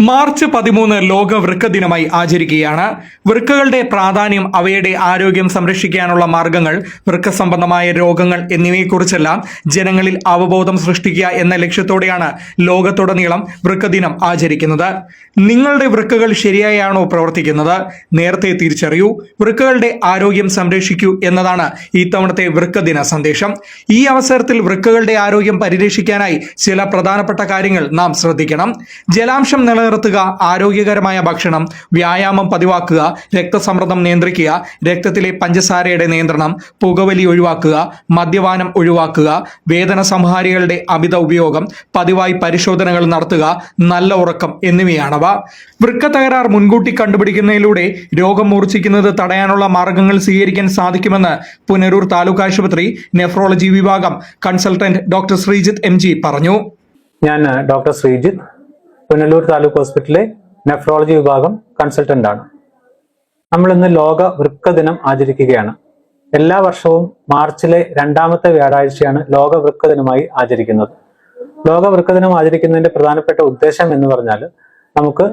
March പതിമൂന്ന് ലോക വൃക്ക ദിനമായി ആചരിക്കുകയാണ്. വൃക്കകളുടെ പ്രാധാന്യം അവയുടെ ആരോഗ്യം സംരക്ഷിക്കാനുള്ള മാർഗങ്ങൾ വൃക്ക സംബന്ധമായ രോഗങ്ങൾ എന്നിവയെക്കുറിച്ചെല്ലാം ജനങ്ങളിൽ അവബോധം സൃഷ്ടിക്കുക എന്ന ലക്ഷ്യത്തോടെയാണ് ലോകത്തുടനീളം വൃക്ക ദിനം ആചരിക്കുന്നത്. നിങ്ങളുടെ വൃക്കകൾ ശരിയായാണോ പ്രവർത്തിക്കുന്നത്? നേരത്തെ തിരിച്ചറിയൂ. വൃക്കകളുടെ ആരോഗ്യം സംരക്ഷിക്കൂ എന്നതാണ് ഇത്തവണത്തെ വൃക്ക ദിന സന്ദേശം. ഈ അവസരത്തിൽ വൃക്കകളുടെ ആരോഗ്യം പരിരക്ഷിക്കാനായി ചില പ്രധാനപ്പെട്ട കാര്യങ്ങൾ നാം ശ്രദ്ധിക്കണം. ജലാംശം നിലനിർത്തുക ആരോഗ്യകരമായ ഭക്ഷണം വ്യായാമം പതിവാക്കുക രക്തസമ്മർദ്ദം നിയന്ത്രിക്കുക രക്തത്തിലെ പഞ്ചസാരയുടെ നിയന്ത്രണം പുകവലി ഒഴിവാക്കുക മദ്യപാനം ഒഴിവാക്കുക വേദന സംഹാരികളുടെ അമിത ഉപയോഗം പതിവായി പരിശോധനകൾ നടത്തുക നല്ല ഉറക്കം എന്നിവയാണവ. വൃക്ക തകരാർ മുൻകൂട്ടി കണ്ടുപിടിക്കുന്നതിലൂടെ രോഗം മൂർച്ഛിക്കുന്നത് തടയാനുള്ള മാർഗങ്ങൾ സ്വീകരിക്കാൻ സാധിക്കുമെന്ന് പുനരൂർ താലൂക്ക് ആശുപത്രി നെഫ്രോളജി വിഭാഗം കൺസൾട്ടന്റ് ഡോക്ടർ ശ്രീജിത്ത് എം പറഞ്ഞു. ഞാൻ ഡോക്ടർ ശ്രീജിത്ത് പുനലൂർ താലൂക്ക് ഹോസ്പിറ്റലിലെ നെഫ്രോളജി വിഭാഗം കൺസൾട്ടന്റ് ആണ്. നമ്മൾ ഇന്ന് ലോക വൃക്ക ദിനം ആചരിക്കുകയാണ്. എല്ലാ വർഷവും മാർച്ചിലെ രണ്ടാമത്തെ വ്യാഴാഴ്ചയാണ് ലോക വൃക്ക ദിനമായി ആചരിക്കുന്നത്. ലോക വൃക്ക ദിനം ആചരിക്കുന്നതിന്റെ പ്രധാനപ്പെട്ട ഉദ്ദേശം എന്ന് പറഞ്ഞാൽ നമുക്ക്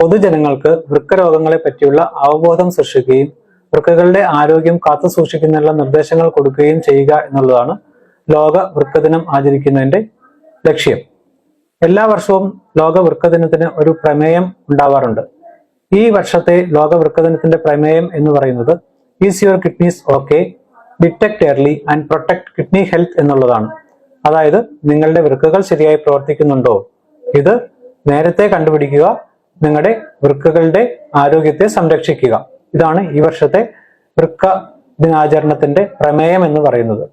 പൊതുജനങ്ങൾക്ക് വൃക്ക രോഗങ്ങളെ പറ്റിയുള്ള അവബോധം സൃഷ്ടിക്കുകയും വൃക്കകളുടെ ആരോഗ്യം കാത്തു നിർദ്ദേശങ്ങൾ കൊടുക്കുകയും ചെയ്യുക എന്നുള്ളതാണ് ലോക വൃക്ക ദിനം ആചരിക്കുന്നതിന്റെ ലക്ഷ്യം. എല്ലാ വർഷവും ലോക വൃക്കദിനത്തിന് ഒരു പ്രമേയം ഉണ്ടാവാറുണ്ട്. ഈ വർഷത്തെ ലോക വൃക്കദിനത്തിന്റെ പ്രമേയം എന്ന് പറയുന്നത് is your kidneys okay detect early and protect kidney health എന്നുള്ളതാണ്. അതായത് നിങ്ങളുടെ വൃക്കകൾ ശരിയായി പ്രവർത്തിക്കുന്നുണ്ടോ? ഇത് നേരത്തെ കണ്ടുപിടിക്കുക നിങ്ങളുടെ വൃക്കകളുടെ ആരോഗ്യത്തെ സംരക്ഷിക്കുക. ഇതാണ് ഈ വർഷത്തെ വൃക്ക ദിനാചരണത്തിന്റെ പ്രമേയം എന്ന് പറയുന്നത്.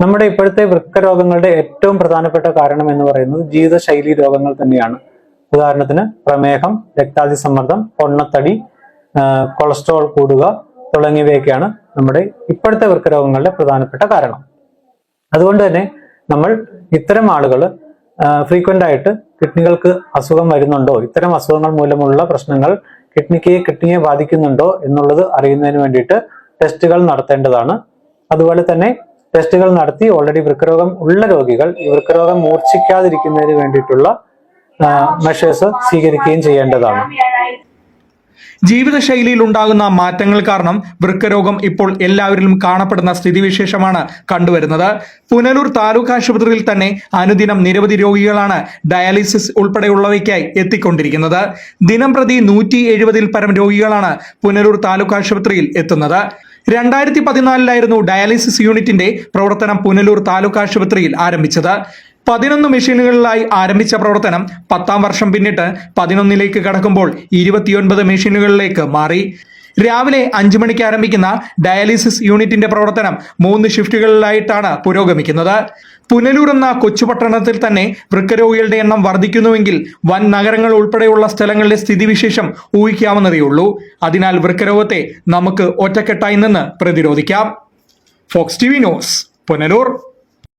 നമ്മുടെ ഇപ്പോഴത്തെ വൃക്ക രോഗങ്ങളുടെ ഏറ്റവും പ്രധാനപ്പെട്ട കാരണം എന്ന് പറയുന്നത് ജീവിതശൈലി രോഗങ്ങൾ തന്നെയാണ്. ഉദാഹരണത്തിന് പ്രമേഹം രക്താതിസമ്മർദ്ദം പൊണ്ണത്തടി കൊളസ്ട്രോൾ കൂടുക തുടങ്ങിയവയൊക്കെയാണ് നമ്മുടെ ഇപ്പോഴത്തെ വൃക്ക രോഗങ്ങളുടെ പ്രധാനപ്പെട്ട കാരണം. അതുകൊണ്ട് തന്നെ നമ്മൾ ഇത്തരം ആളുകൾ ഫ്രീക്വന്റ് ആയിട്ട് കിഡ്നികൾക്ക് അസുഖം വരുന്നുണ്ടോ ഇത്തരം അസുഖങ്ങൾ മൂലമുള്ള പ്രശ്നങ്ങൾ കിഡ്നിക്ക് കിഡ്നിയെ ബാധിക്കുന്നുണ്ടോ എന്നുള്ളത് അറിയുന്നതിന് വേണ്ടിയിട്ട് ടെസ്റ്റുകൾ നടത്തേണ്ടതാണ്. അതുപോലെ തന്നെ ടെസ്റ്റുകൾ നടത്തി ഓൾറെഡി വൃക്കരോഗം ഉള്ള രോഗികൾ ഈ വൃക്കരോഗം മൂർച്ഛിക്കാതിരിക്കുന്നതിന് വേണ്ടിയിട്ടുള്ള മെഷേഴ്സ് സ്വീകരിക്കുകയും ചെയ്യേണ്ടതാണ്. ജീവിതശൈലിയിൽ ഉണ്ടാകുന്ന മാറ്റങ്ങൾ കാരണം വൃക്കരോഗം ഇപ്പോൾ എല്ലാവരിലും കാണപ്പെടുന്ന സ്ഥിതിവിശേഷമാണ് കണ്ടുവരുന്നത്. പുനലൂർ താലൂക്ക് ആശുപത്രിയിൽ തന്നെ അനുദിനം നിരവധി രോഗികളാണ് ഡയാലിസിസ് ഉൾപ്പെടെയുള്ളവയ്ക്കായി എത്തിക്കൊണ്ടിരിക്കുന്നത്. ദിനം പ്രതി നൂറ്റി എഴുപതിൽ പരം രോഗികളാണ് പുനലൂർ താലൂക്ക് ആശുപത്രിയിൽ എത്തുന്നത്. രണ്ടായിരത്തി പതിനാലിലായിരുന്നു ഡയാലിസിസ് യൂണിറ്റിന്റെ പ്രവർത്തനം പുനലൂർ താലൂക്ക് ആശുപത്രിയിൽ ആരംഭിച്ചത്. പതിനൊന്ന് മെഷീനുകളിലായി ആരംഭിച്ച പ്രവർത്തനം പത്താം വർഷം പിന്നിട്ട് പതിനൊന്നിലേക്ക് കടക്കുമ്പോൾ ഇരുപത്തിയൊൻപത് മെഷീനുകളിലേക്ക് മാറി. രാവിലെ അഞ്ചു മണിക്ക് ആരംഭിക്കുന്ന ഡയാലിസിസ് യൂണിറ്റിന്റെ പ്രവർത്തനം മൂന്ന് ഷിഫ്റ്റുകളിലായിട്ടാണ് പുരോഗമിക്കുന്നത്. പുനലൂർ എന്ന കൊച്ചുപട്ടണത്തിൽ തന്നെ വൃക്കരോഗികളുടെ എണ്ണം വർദ്ധിക്കുന്നുവെങ്കിൽ വൻ നഗരങ്ങൾ ഉൾപ്പെടെയുള്ള സ്ഥലങ്ങളിലെ സ്ഥിതിവിശേഷം ഊഹിക്കാവുന്നതേയുള്ളൂ. അതിനാൽ വൃക്കരോഗത്തെ നമുക്ക് ഒറ്റക്കെട്ടായി നിന്ന് പ്രതിരോധിക്കാം. Fox T V news Punalur.